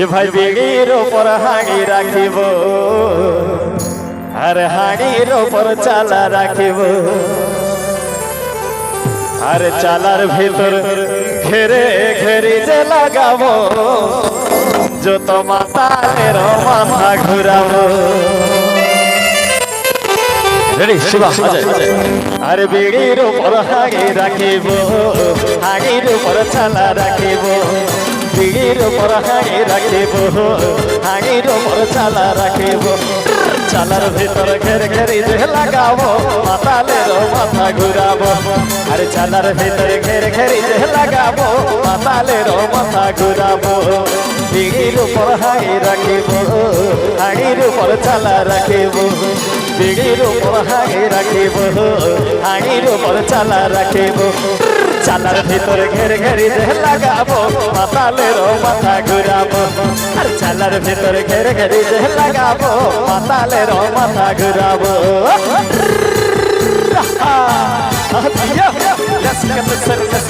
এ ভাই বেগের ওপর হাঁড়ি রাখিব। আর হাঁড়ির ওপর চালা রাখিব। আর চালার ভিতর ঘেরে ঘেরে যে লাগাবো। যত মাতালের মাথা ঘুরাবো। আর বিড়ির উপর হাগি রাখিব। হাগির উপর চালা রাখিব। বিড়ির উপর হাগি রাখিব। হাগির উপর চালা রাখিব। চালার ভিতর ঘের ঘেরি লাগাবো, মাতালের মাথা ঘুরাবো। আর চালার ভিতর ঘের ঘেরি লাগাবো, মাতালের মাথা ঘুরাবো। বিড়ির উপর হাগি রাখিব হাগির উপর চালা রাখিব। বিড়ির উপর হাঁড়ি রাখিব, হাঁড়ির উপর চালা রাখিব। চালার ভিতর ঘের ঘেরি যে লাগাবো মাতালের মাথা ঘুরাবো আর চালার ভিতর ঘের ঘেরি যে লাগাবো মাতালের মাথা ঘুরাবো the circus.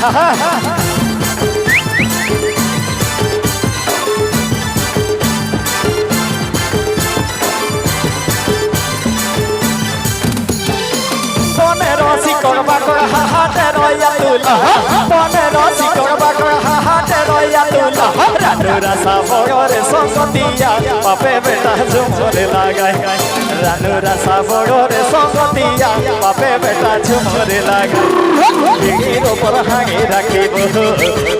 পনেরো শিকড় বাকড় হাহাটে রইয়া তুলা। পনেরো শিকড় বাকড় হাহাটে রইয়া তুলা। রানু রাসা বড়রে সঙ্গতিয়া বাপে বেটা ঝুমরে লাগায়। রানু রাসা বড়রে সঙ্গতিয়া বাপে বেটা ঝুমরে লাগায়। বিড়ির উপর হাঁড়ি রাখিব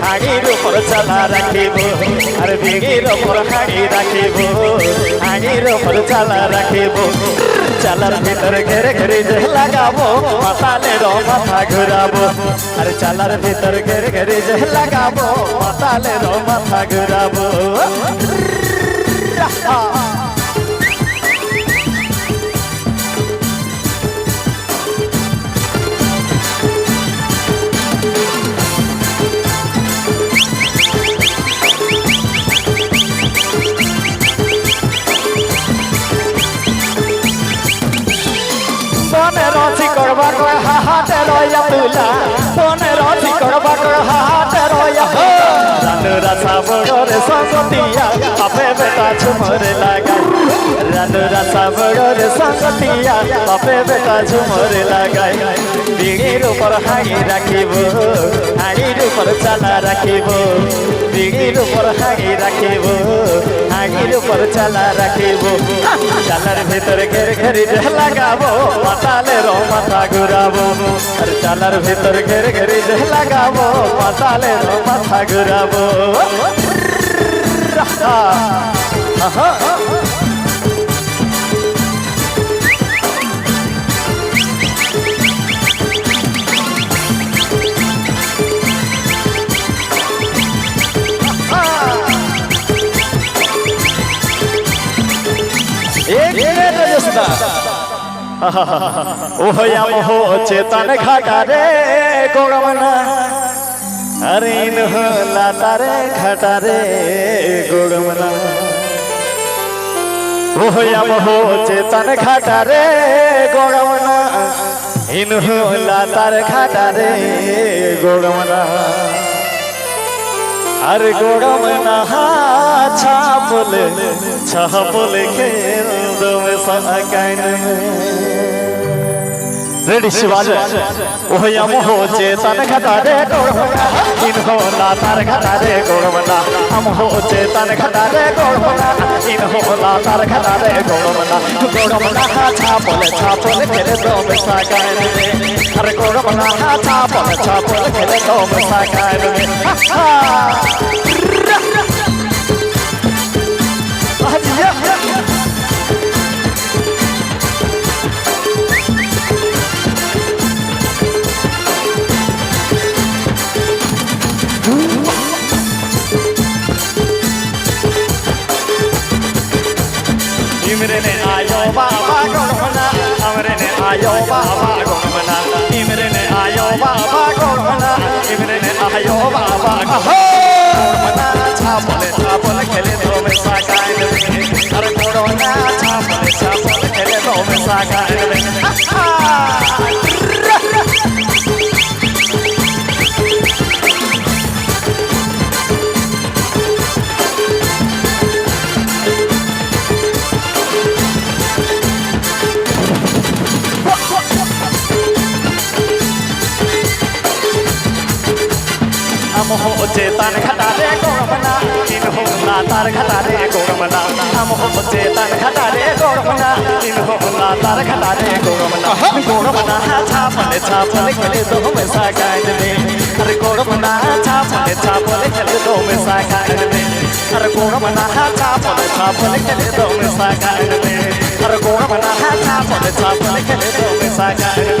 হাঁড়ির উপর চালা রাখিব। আর বিড়ির উপর হাঁড়ি রাখিব হাঁড়ির উপর চালা রাখিব। চালার ভিতরে ঘেরে ঘেরে যে লাগাবো, মাতালের মাথা ঘুরাবো। আরে চালার ভিতরে ঘেরে ঘেরে যে লাগাবো, মাতালের মাথা ঘুরাবো। পনেরো শিকড় বাকড় হাহাটে রইয়া তুলা। পনেরো শিকড় বাকড় হাহাটে রইয়া রানু রাসা বড়রে সঙ্গতিয়া বাপে বেটা ঝুমরে লাগায় রানু রাসা সঙ্গতিয়া বাপে বেটা ঝুমরে লাগায় বিড়ির উপর হাঁড়ি রাখিব, হাঁড়ির উপর চালা রাখিব। বিড়ির উপর হাঁড়ি রাখিব হাঁড়ির উপর চালা রাখিব। চালার ভিতরে ঘের ঘেরি লাগাবো পাতালে মাতালের মাথা ঘুরাবো। আর চালার ভিতরে ঘের ঘেরি লাগাবো পাতালে মাতালের মাথা ঘুরাবো। আহা। एक मिनट जसदा ओह या मोह चेतन घाटा रे गोगमना अरे इन्ह लाता रे घाटा रे गोगमना ओह या मोह चेतन घाटा रे गोगमना इन्ह लाता रे घाटा रे गोगमना अरे गोगमना हा ছাপলে ছাপলে কেন্দ্রমে সাকাইন রেডি শিবাজে। ওহই আমহ চেতন ঘটা রে গোড়বনা ইনহো না তার ঘটা রে গোড়বনা আমহ চেতন ঘটা রে গোড়বনা ইনহো না তার ঘটা রে গোড়বনা গোড়বনা ছাপলে ছাপলে কেন্দ্রমে সাকাইন আরে গোড়বনা ছাপলে আচ্ছা ছাপলে আচ্ছা কেন্দ্রমে সাকাইন হা হা आयो बाबा गणमना इमरे ने आयो बाबा गणमना इमरे ने आयो बाबा गणमना छापले छापले खेले तो में साकाय अरे कोरोना छापले छापले โหเจตานขันาเรโกกมนาอินโหนาตานขนาเรโกกมนาอะโหเจตานขันาเรโกกมนาอินโหนาตานขนาเรโกกมนาโกกมนาชาพะเลชาพะเลกะเลโตเมสากายเดอะโกกมนาชาพะเลชาพะเลกะเลโตเมสากายเดอะโกกมนาชาพะเลชาพะเลกะเลโตเมสากายเดอะโกกมนาชาพะเลชาพะเลกะเลโตเมสากายเด